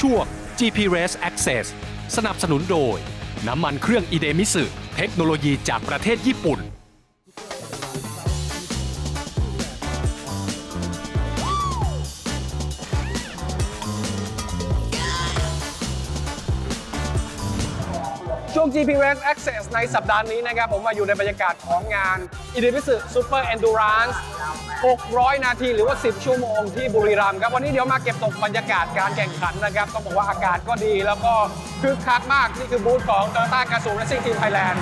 ช่วง GP Race Access สนับสนุนโดย น้ำมันเครื่องอีเดมิสึเทคโนโลยีจากประเทศญี่ปุ่น ช่วง GP Race Access ในสัปดาห์นี้นะครับผมมาอยู่ในบรรยากาศของงาน i d e m i s u Super Endurance 600 นาที หรือว่า 10 ชั่วโมงที่บุรีรัมย์ครับ วันนี้เดี๋ยวมาเก็บตกบรรยากาศการแข่งขันนะครับต้องบอกว่าอากาศก็ดีแล้วก็คึกคักมาก นี่คือบูธของ Toyota g a z o o Racing Team Thailand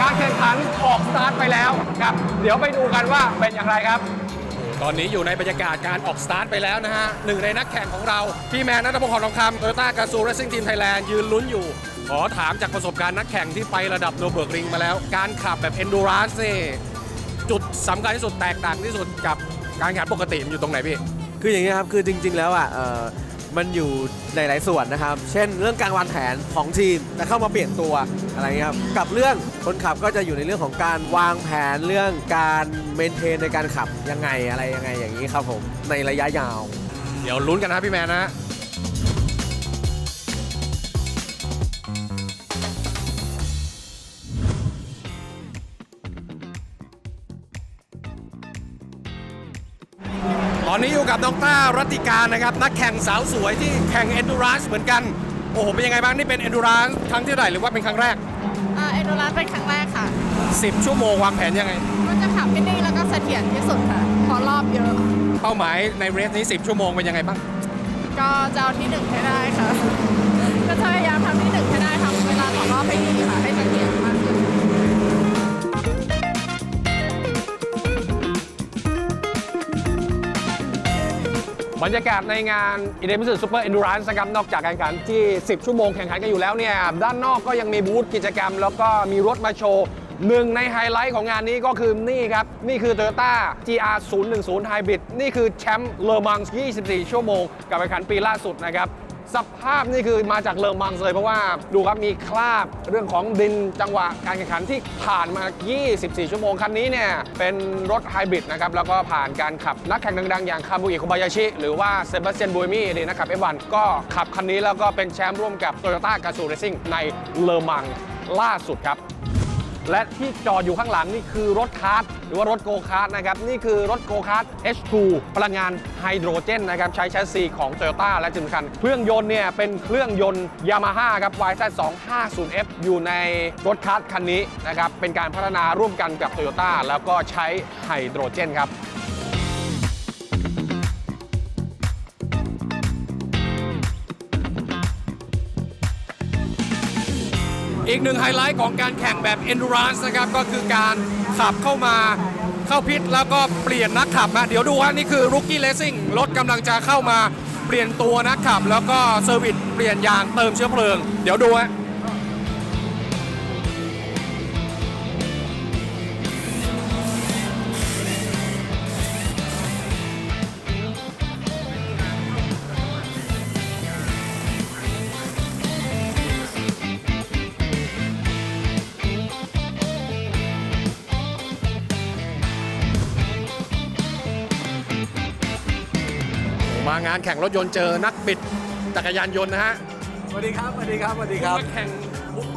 การแข่งขันออกสตาร์ทไปแล้วครับ เดี๋ยวไปดูกันว่าเป็นอย่างไรครับตอนนี้อยู่ในบรรยากาศการออกสตาร์ทไปแล้วนะฮะหนึ่งในนักแข่งของเรา พี่แมนนัทพงศ์ทองคำโตโยต้ากาซูเรซิ่งทีมไทยแลนด์ยืนลุ้นอยู่ ขอถามจากประสบการณ์นักแข่งที่ไประดับโนเบิร์กริงมาแล้ว การขับแบบ endurance นี่จุดสำคัญที่สุดแตกต่างที่สุดกับการแข่งปกติมันอยู่ตรงไหนพี่ คืออย่างนี้ครับ คือจริง ๆ แล้วอะเอ่อมันอยู่ในหลายส่วนนะครับ เช่น เรื่องการวางแผนของทีมจะเข้ามาเปลี่ยนตัวอะไรเงี้ยครับกับเรื่องคนขับก็จะอยู่ในเรื่องของการวางแผนเรื่องการเมนเทนในการขับยังไงอะไรยังไงอย่างนี้ครับผมในระยะยาว เดี๋ยวลุ้นกันนะพี่แมนนะ อนนี้อยู่กับน้องต้ารัตติการนะครับ นักแข่งสาวสวยที่แข่ง endurance เหมือนกัน โอ้โห เป็นยังไงบ้าง นี่เป็น endurance ครั้งที่เท่าไหร่หรือว่าเป็นครั้งแรกอ่าเอ็นโดรันเป็นครั้งแรกค่ะ 10 ชั่วโมงวางแผนยังไง มันจะขับให้นิ่งแล้วก็เสถียรที่สุดค่ะเพราะรอบเยอะ เป้าหมายในเรสนี้ 10 ชั่วโมงเป็นยังไงบ้าง ก็จะเอาที่หนึ่งให้ได้ค่ะ บรรยากาศในงาน i d e m i s u Super Endurance นะครับนอกจากการแข่งขันที่ 10 ชั่วโมงแข่งขันกันอยู่แล้วเนี่ยด้านนอกก็ยังมีบูธกิจกรรม แล้วก็มีรถมาโชว์หนึ่งในไฮไลท์ของงานนี้ก็คือนี่ครับ นี่คือ Toyota GR 010 Hybrid นี่คือแชมป์เลอมัง24 ชั่วโมงกับการแข่งขันปีล่าสุดนะครับ สภาพนี่คือมาจากเลอมังเลยเพราะว่าดูครับมีคราบเรื่องของดินจังหวะการแข่งขันที่ผ่านมา 24 ชั่วโมงคันนี้เนี่ยเป็นรถไฮบริดนะครับแล้วก็ผ่านการขับนักแข่งดังๆ อย่างคาบุอิโคบายาชิหรือว่าเซบาสเตียนบูมิดีนะครับ F1 ก็ขับคันนี้แล้วก็เป็นแชมป์ร่วมกับ Toyota g a z o o Racing ในเลอมังล่าสุดครับ และที่จอดอยู่ข้างหลังนี่คือรถคาร์ทหรือว่ารถโกคาร์ทนะครับนี่คือรถโกคาร์ท H2 พลังงานไฮโดรเจนนะครับใช้แชสซีของ Toyota และจุดสำคัญเครื่องยนต์เนี่ยเป็นเครื่องยนต์ Yamaha ครับ YZ250F อยู่ในรถคาร์ทคันนี้นะครับเป็นการพัฒนาร่วมกันกับ Toyota แล้วก็ใช้ไฮโดรเจนครับ อีกหนึ่งไฮไลท์ของการแข่งแบบ endurance นะครับก็คือการขับเข้ามาเข้าพิษแล้วก็เปลี่ยนนักขับนะเดี๋ยวดูว่านี่คือ rookie racing รถกำลังจะเข้ามาเปลี่ยนตัวนักขับ แล้วก็เซอร์วิสเปลี่ยนยางเติมเชื้อเพลิง เดี๋ยวดูฮะ มางานแข่งรถยนต์เจอนักบิดจักรยานยนต์นะฮะสวัสดีครับสวัสดีครับสวัสดีครับมาแข่ง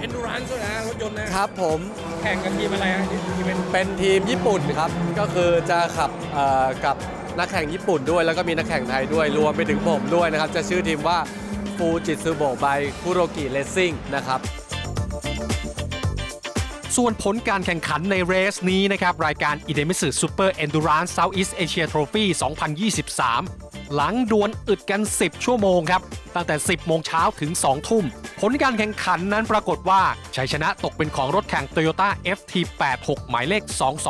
endurance ด้วยนะรถยนต์นะครับ ผมแข่งกับทีมอะไรฮะทีมเป็นเป็นทีมญี่ปุ่นครับ ก็คือจะขับเอ่อกับนักแข่งญี่ปุ่นด้วย แล้วก็มีนักแข่งไทยด้วยรวมไปถึงผมด้วยนะครับ จะชื่อทีมว่าฟูจิตซูโบะบายคุโรกิเลสซิ่งนะครับส่วนผลการแข่งขันในเรสนี้นะครับ รายการ i d e m i s u Super Endurance Southeast Asia Trophy 2023 หลังดวลอึดกัน 10 ชั่วโมงครับ ตั้งแต่ 10 โมงเช้าถึง 2 ทุ่ม ผลการแข่งขันนั้นปรากฏว่าชัยชนะตกเป็นของรถแข่ง Toyota FT86 หมายเลข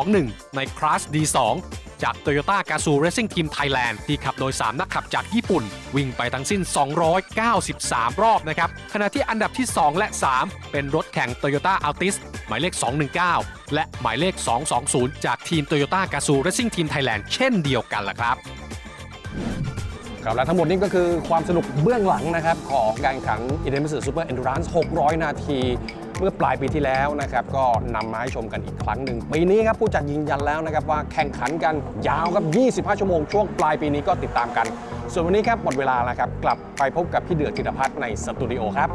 221 ในคลาส D2 จาก Toyota g a z o o Racing Team Thailand ที่ขับโดย 3 นักขับจากญี่ปุ่น วิ่งไปทั้งสิ้น 293 รอบนะครับ ขณะที่อันดับที่ 2 และ 3 เป็นรถแข่ง Toyota Altis หมายเลข 219 และหมายเลข 220 จากทีม Toyota g a z o o Racing Team Thailand เช่นเดียวกันล่ะครับ ครับและทั้งหมดนี้ก็คือความสนุกเบื้องหลังนะครับของการแข่งขัน i d e m i s u Super Endurance 600 นาที เมื่อปลายปีที่แล้วนะครับก็นำมาให้ชมกันอีกครั้งหนึ่งปีนี้ครับผู้จัดยืนยันแล้วนะครับว่าแข่งขันกันยาวครับ 25 ชั่วโมงช่วงปลายปีนี้ก็ติดตามกัน ส่วนวันนี้ครับหมดเวลาแล้วครับกลับไปพบกับพี่เดือดจิตพัฒน์ในสตูดิโอครับ